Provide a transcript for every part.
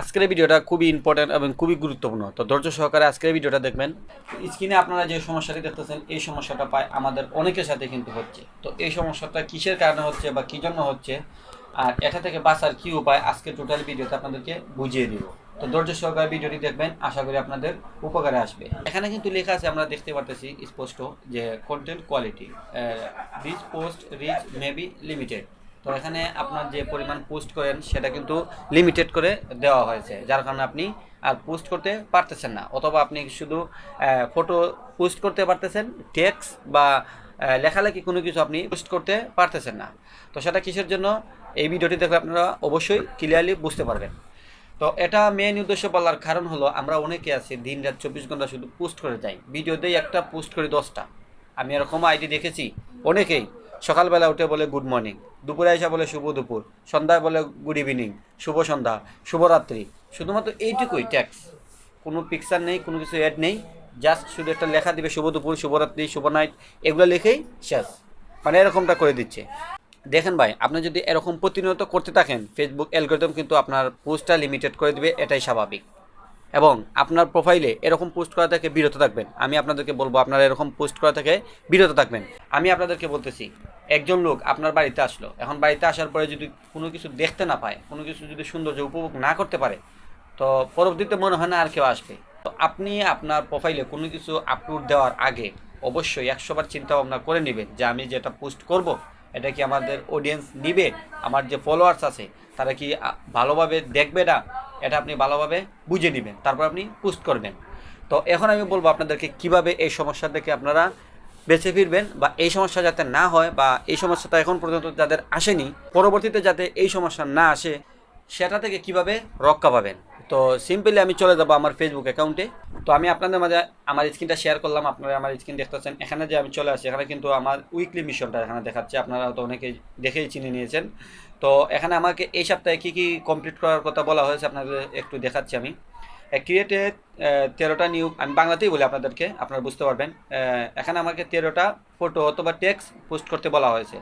আজকের ভিডিওটা খুবই ইম্পর্টেন্ট এবং খুবই গুরুত্বপূর্ণ। তো ধৈর্য সহকারে আজকের ভিডিওটা দেখবেন। স্ক্রিনে আপনারা যে সমস্যাটি দেখতেছেন, এই সমস্যাটা পায় আমাদের অনেকের সাথে কিন্তু হচ্ছে। তো এই সমস্যাটা কিসের কারণে হচ্ছে বা কী জন্য হচ্ছে, আর এটা থেকে বাঁচার কী উপায় আজকে টোটাল ভিডিওতে আপনাদেরকে বুঝিয়ে দিব। তো ধৈর্য সহকারে ভিডিওটি দেখবেন, আশা করি আপনাদের উপকারে আসবে। এখানে কিন্তু লেখা আছে, আমরা দেখতে পারতেছি স্পষ্ট যে content quality this post reach maybe limited তো এখানে আপনার যে পরিমাণ পোস্ট করেন, সেটা কিন্তু লিমিটেড করে দেওয়া হয়েছে, যার কারণে আপনি আর পোস্ট করতে পারতেছেন না। অথবা আপনি শুধু ফটো পোস্ট করতে পারতেছেন টেক্স বা লেখালেখি কোনো কিছু আপনি পোস্ট করতে পারতেছেন না। তো সেটা কিসের জন্য? এই ভিডিওটি দেখলে আপনারা অবশ্যই ক্লিয়ারলি বুঝতে পারবেন। তো এটা মেন উদ্দেশ্য বলার কারণ হলো, আমরা অনেকে আছি দিন রাত চব্বিশ ঘণ্টা শুধু পোস্ট করে যাই। ভিডিওতেই একটা পোস্ট করি দশটা। আমি এরকম আইডি দেখেছি, অনেকেই। সকালবেলা উঠে বলে, গুড মর্নিং। দুপুরে এসে বলে, শুভ দুপুর। সন্ধ্যায় বলে, গুড ইভিনিং। শুভ সন্ধ্যা। শুভরাত্রি। শুধুমাত্র এইটুকুই, ট্যাক্স। কোনো পিকচার নেই, কোনো কিছু অ্যাড নেই। জাস্ট শুধু একটা লেখা দিবে, শুভ দুপুর, শুভরাত্রি, শুভ নাইট এগুলো লিখেই শেষ। মানে এরকমটা করে দিচ্ছে। দেখেন ভাই, আপনি যদি এরকম প্রতিনিয়ত করতে থাকেন ফেসবুক অ্যালগোরিদম কিন্তু আপনার পোস্টটা লিমিটেড করে দিবে, এটাই স্বাভাবিক। এবং আপনার প্রোফাইলে এরকম পোস্ট করা থেকে বিরত থাকবেন। আমি আপনাদেরকে বলব, আপনারা এরকম পোস্ট করা থেকে বিরত থাকবেন। আমি আপনাদেরকে বলতেছি, একজন লোক আপনার বাড়িতে আসলো। এখন বাড়িতে আসার পরে যদি কোনো কিছু দেখতে না পায়, কোনো কিছু যদি সৌন্দর্য উপভোগ না করতে পারে, তো পরবর্তীতে মনে হয় না আর কেউ আসবে। তো আপনি আপনার প্রোফাইলে কোনো কিছু আপলোড দেওয়ার আগে অবশ্যই একশোবার চিন্তা ভাবনা করে নেবেন যে আমি যেটা পোস্ট করব, এটা কি আমাদের অডিয়েন্স নিবে? আমার যে ফলোয়ার্স আছে, তারা কি ভালোভাবে দেখবে না? এটা আপনি ভালোভাবে বুঝে নেবেন, তারপর আপনি পোস্ট করবেন তো এখন আমি বলব আপনাদেরকে কীভাবে এই সমস্যা থেকে আপনারা বেঁচে ফিরবেন বা এই সমস্যা যাতে না হয় বা এই সমস্যাটা এখন পর্যন্ত যাদের আসেনি, পরবর্তীতে যাতে এই সমস্যা না আসে, সেটা থেকে কীভাবে রক্ষা পাবেন। তো সিম্পলি আমি চলে যাব আমার ফেসবুক অ্যাকাউন্টে তো আমি আপনাদের মাঝে আমার স্ক্রিনটা শেয়ার করলাম, আপনারা আমার স্ক্রিন দেখতেছেন। এখানে যে আমি চলে আসি এখানে কিন্তু আমার উইকলি মিশনটা এখানে দেখাচ্ছে। আপনারা হয়তো অনেকে দেখেই চিনে নিয়েছেন। তো এখানে আমাকে এই সপ্তাহে কী কী কমপ্লিট করার কথা বলা হয়েছে আপনাদের একটু দেখাচ্ছি আমি। ক্রিয়েটেড তেরোটা নিউ আমি বাংলাতেই বলি আপনাদেরকে, আপনারা বুঝতে পারবেন। এখানে আমাকে তেরোটা ফটো অথবা টেক্সট পোস্ট করতে বলা হয়েছে।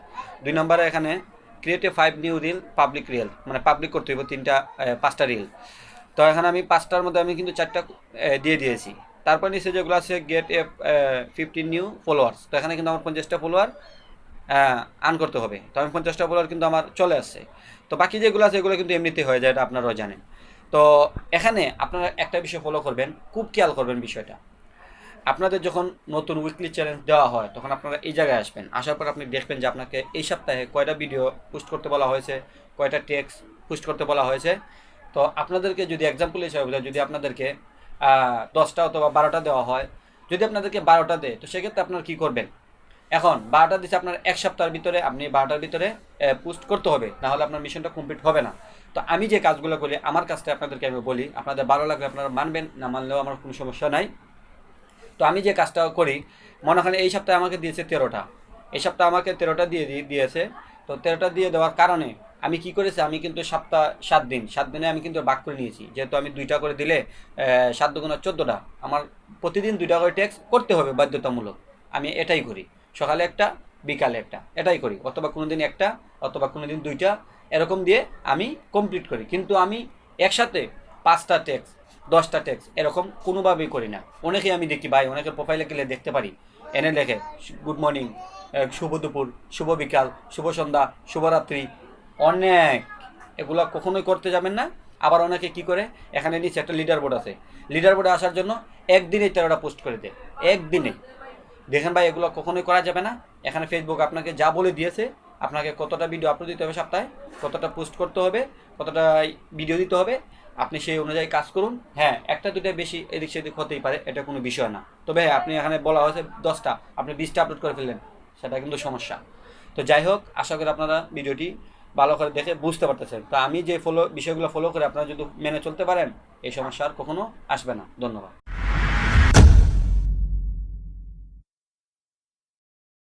দুই নম্বরে এখানে ক্রিয়েটে five new reel public reel মানে পাবলিক করতে হইব তিনটা পাঁচটা রিল তো এখানে আমি পাঁচটার মধ্যে আমি কিন্তু চারটা দিয়ে দিয়েছি। তারপর নিচে যেগুলো আছে get a fifteen new followers তো এখানে কিন্তু আমার পঞ্চাশটা ফলোয়ার আর্ন করতে হবে। তো আমি পঞ্চাশটা ফলোয়ার কিন্তু আমার চলে আসছে। তো বাকি যেগুলো আছে এগুলো কিন্তু এমনিতে হয়ে যায়, এটা আপনারাও জানেন। তো এখানে আপনারা একটা বিষয় ফলো করবেন, খুব খেয়াল করবেন বিষয়টা। আপনাদের যখন নতুন উইকলি চ্যালেঞ্জ দেওয়া হয়, তখন আপনারা এই জায়গায় আসবেন। আসার পর আপনি দেখবেন যে আপনাকে এই সপ্তাহে কয়টা ভিডিও পোস্ট করতে বলা হয়েছে, কয়টা টেক্সট পোস্ট করতে বলা হয়েছে। তো আপনাদেরকে যদি এক্সাম্পল হিসাবে বলি, যদি আপনাদেরকে দশটা অথবা বারোটা দেওয়া হয় যদি আপনাদেরকে বারোটা দেয় তো সেক্ষেত্রে আপনার কী করবেন? এখন বারোটা দিচ্ছে আপনার এক সপ্তাহের ভিতরে আপনি বারোটার ভিতরে পোস্ট করতে হবে নাহলে আপনার মিশনটা কমপ্লিট হবে না। তো আমি যে কাজগুলো করি আমার কাজটা আপনাদেরকে আমি বলি আপনাদের ভালো লাগলে আপনারা মানবেন না মানলেও আমার কোনো সমস্যা নাই। তো আমি যে কাজটা করি মনে হয় এই সপ্তাহে আমাকে দিয়েছে তেরোটা এই সপ্তাহে আমাকে তেরোটা দিয়ে দিয়ে- দিয়েছে তো তেরোটা দিয়ে দেওয়ার কারণে আমি কি করেছি, আমি কিন্তু সপ্তাহ, সাত দিন, সাত দিনে আমি কিন্তু বাক করে নিয়েছি। যেহেতু আমি দুইটা করে দিলে সাত দুগুণা চোদ্দোটা, আমার প্রতিদিন দুইটা করে ট্যাক্স করতে হবে বাধ্যতামূলক। আমি এটাই করি। সকালে একটা, বিকালে একটা, এটাই করি। অথবা কোনো দিন একটা, অথবা কোনো দিন দুইটা, এরকম দিয়ে আমি কমপ্লিট করি। কিন্তু আমি একসাথে পাঁচটা ট্যাক্স দশটা ট্যাক্স এরকম কোনোভাবেই করি না। অনেকেই আমি দেখি, ভাই অনেকের প্রোফাইলে গেলে দেখতে পারি। এনে লেখে গুড মর্নিং শুভ দুপুর, শুভ বিকাল, শুভ সন্ধ্যা শুভরাত্রি অনেক। এগুলো কখনোই করতে যাবেন না। আবার অনেকে কি করে? এখানে নিচে একটা লিডার বোর্ড আছে। লিডার বোর্ডে আসার জন্য একদিনেই তেরোটা পোস্ট করে দেয়। একদিনে। দেখেন ভাই, এগুলো কখনোই করা যাবে না। এখানে ফেসবুক আপনাকে যা বলে দিয়েছে, আপনাকে কতটা ভিডিও আপলোড দিতে হবে সপ্তাহে, কতটা পোস্ট করতে হবে, কতটা ভিডিও দিতে হবে, আপনি সেই অনুযায়ী কাজ করুন। হ্যাঁ একটা দুটা বেশি এদিক সেদিক হতেই পারে, এটা কোনো বিষয় না। তবে আপনি এখানে বলা হয়েছে দশটা, আপনি বিশটা আপলোড করে ফেললেন, সেটা কিন্তু সমস্যা। তো যাই হোক, আশা করি আপনারা ভিডিওটি ভালো করে দেখে বুঝতে পারতেছেন। তা আমি যে ফলো বিষয়গুলো ফলো করে আপনারা যদি মেনে চলতে পারেন, এই সমস্যা আর কখনো আসবে না। ধন্যবাদ।